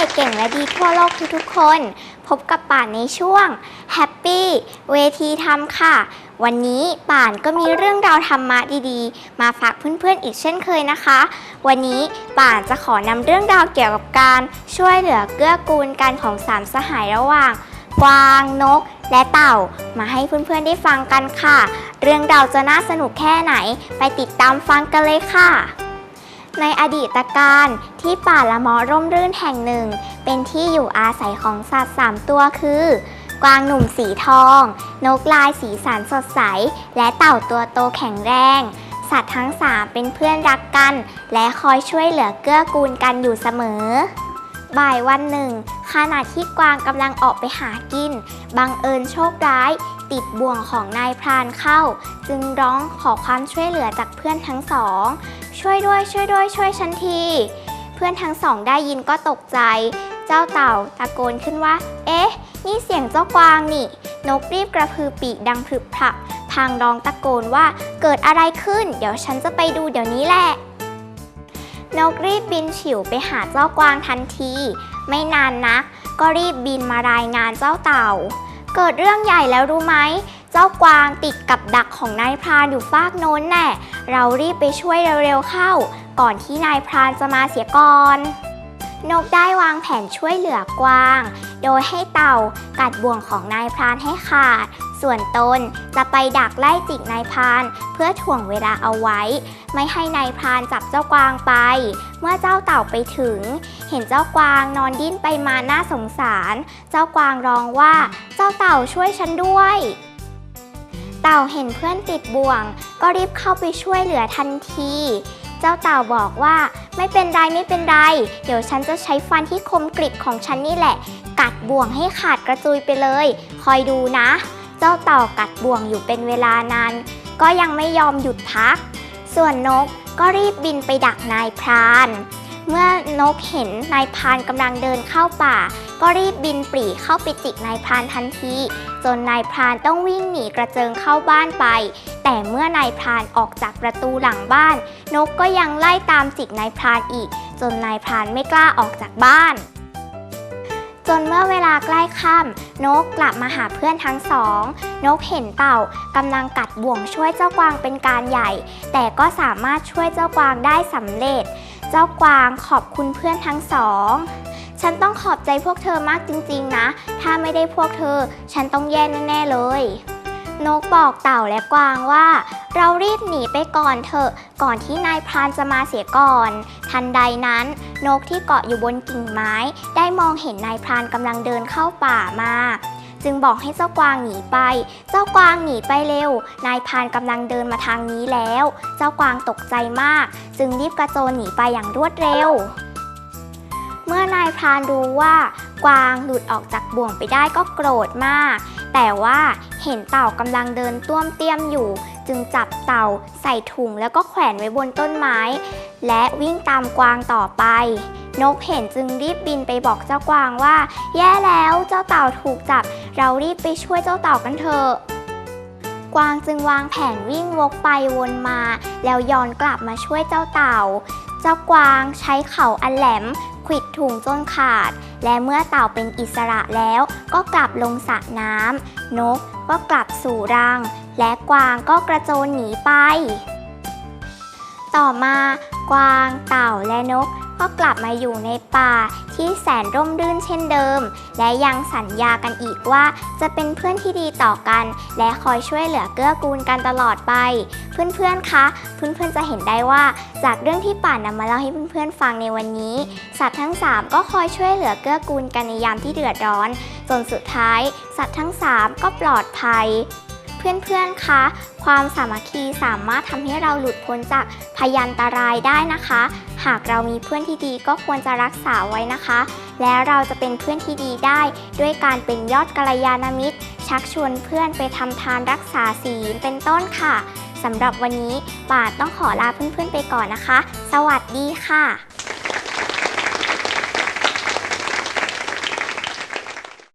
ด็กเก่งและดีทั่วโลกทุกๆคน พบกับป่านในช่วง Happy เวทีธรรมค่ะ วันนี้ป่านก็มีเรื่องราวธรรมะดีๆ มาฝากเพื่อนๆอีกเช่นเคยนะคะ วันนี้ป่านจะขอนำเรื่องราวเกี่ยวกับการช่วยเหลือเกื้อกูลกันของสามสหายระหว่างกวางนก และเต่ามาให้เพื่อนๆได้ฟังกันค่ะ เรื่องราวจะน่าสนุกแค่ไหน ไปติดตามฟังกันเลยค่ะ ในอดีตการที่ป่าละเมอร่มรื่นแห่งหนึ่ง เป็นที่อยู่อาศัยของสัตว์สามตัวคือ กวางหนุ่มสีทอง นกลายสีสันสดใส และเต่าตัวโตแข็งแรง สัตว์ทั้งสามเป็นเพื่อนรักกัน และคอยช่วยเหลือเกื้อกูลกันอยู่เสมอ บ่ายวันหนึ่งขณะที่กวางกำลังออกไปหากิน บังเอิญโชคร้าย ติดบ่วงของนายพรานเข้า จึงร้องขอความช่วยเหลือจากเพื่อนทั้งสอง ช่วยด้วยช่วยด้วยช่วยฉันที เพื่อนทั้งสองได้ยินก็ตกใจ เจ้าเต่าตะโกนขึ้นว่า เอ๊ะ นี่เสียงเจ้ากวางนี่ นกรีบกระพือปีกดังพรึบพรับพางร้องตะโกนว่าเกิดอะไรขึ้น เดี๋ยวฉันจะไปดูเดี๋ยวนี้แหละ นกรีบบินฉิวไปหาเจ้ากวางทันที ไม่นานนัก ก็รีบบินมารายงานเจ้าเต่า เกิดเรื่องใหญ่แล้วรู้ไหม เจ้ากวางติดกับดักของนายพรานอยู่ฟากโน้นแน่ เรารีบไปช่วยเร็วๆเข้า ก่อนที่นายพรานจะมาเสียก่อน นกได้วางแผนช่วยเหลือกวาง โดยให้เต่ากัดบ่วงของนายพรานให้ขาด ส่วนตนจะไปดักไล่จิกนายพราน เพื่อถ่วงเวลาเอาไว้ ไม่ให้นายพรานจับเจ้ากวางไป เมื่อเจ้าเต่าไปถึง เห็นเจ้ากวางนอนดิ้นไปมาน่าสงสาร เจ้ากวางร้องว่า เจ้าเต่าช่วยฉันด้วยเต่าเห็นเพื่อนติดบ่วง ก็รีบเข้าไปช่วยเหลือทันที เจ้าเต่าบอกว่าไม่เป็นไรไม่เป็นไร เดี๋ยวฉันจะใช้ฟันที่คมกริบของฉันนี่แหละ กัดบ่วงให้ขาดกระจุยไปเลย คอยดูนะ เจ้าเต่ากัดบ่วงอยู่เป็นเวลานาน ก็ยังไม่ยอมหยุดพัก ส่วนนกก็รีบบินไปดักนายพราน เมื่อนกเห็นนายพรานกำลังเดินเข้าป่า ก็รีบบินปรีเข้าไปจิกนายพรานทันที จนนายพรานต้องวิ่งหนีกระเจิงเข้าบ้านไป แต่เมื่อนายพรานออกจากประตูหลังบ้าน นกก็ยังไล่ตามจิกนายพรานอีก จนนายพรานไม่กล้าออกจากบ้าน จนเมื่อเวลาใกล้ค่ำนกกลับมาหาเพื่อนทั้งสอง นกเห็นเต่ากำลังกัดบ่วงช่วยเจ้ากวางเป็นการใหญ่ แต่ก็สามารถช่วยเจ้ากวางได้สำเร็จ เจ้ากวางขอบคุณเพื่อนทั้งสอง ฉันต้องขอบใจพวกเธอมากจริงๆนะ ถ้าไม่ได้พวกเธอ ฉันต้องแย่แน่ๆเลย นกบอกเต่าและกวางว่า เรารีบหนีไปก่อนเถอะ ก่อนที่นายพรานจะมาเสียก่อน ทันใดนั้น นกที่เกาะอยู่บนกิ่งไม้ ได้มองเห็นนายพรานกำลังเดินเข้าป่ามา จึงบอกให้เจ้ากวางหนีไป เจ้ากวางหนีไปเร็ว นายพรานกำลังเดินมาทางนี้แล้ว เจ้ากวางตกใจมาก จึงรีบกระโจนหนีไปอย่างรวดเร็ว เมื่อนายพรานรู้ว่ากวางหลุดออกจากบ่วงไปได้ก็โกรธมาก แต่ว่าเห็นเต่ากำลังเดินต้วมเตี้ยมอยู่ จึงจับเต่าใส่ถุงแล้วก็แขวนไว้บนต้นไม้ และวิ่งตามกวางต่อไป นกเห็นจึงรีบบินไปบอกเจ้ากวางว่า แย่แล้วเจ้าเต่าถูกจับ เรารีบไปช่วยเจ้าเต่ากันเถอะกวางจึงวางแผนวิ่งวกไปวนมา แล้วย้อนกลับมาช่วยเจ้าเต่า เจ้ากวางใช้เข่าอันแหลมขวิดถุงจนขาด และเมื่อเต่าเป็นอิสระแล้วก็กลับลงสระน้ำนกก็กลับสู่รัง และกวางก็กระโจนหนีไป ต่อมากวางเต่าและนก ก็กลับมาอยู่ในป่าที่แสนร่มรื่นเช่นเดิม และยังสัญญากันอีกว่าจะเป็นเพื่อนที่ดีต่อกัน และคอยช่วยเหลือเกื้อกูลกันตลอดไป เพื่อนๆคะ เพื่อนๆจะเห็นได้ว่า จากเรื่องที่ป่านนำมาเล่าให้เพื่อนๆฟังในวันนี้ สัตว์ทั้ง 3 ก็คอยช่วยเหลือเกื้อกูลกันในยามที่เดือดร้อนจนสุดท้าย สัตว์ทั้ง 3 ก็ปลอดภัย เพื่อนๆ คะ ความสามัคคีสามารถทำให้เราหลุดพ้นจากพยันตรายได้นะคะ หากเรามีเพื่อนที่ดีก็ควรจะรักษาไว้นะคะ และเราจะเป็นเพื่อนที่ดีได้ ด้วยการเป็นยอดกัลยาณมิตร ชักชวนเพื่อนไปทำทานรักษาศีลเป็นต้นค่ะสำหรับวันนี้ป่าต้องขอลาเพื่อนๆไปก่อนนะคะ สวัสดีค่ะ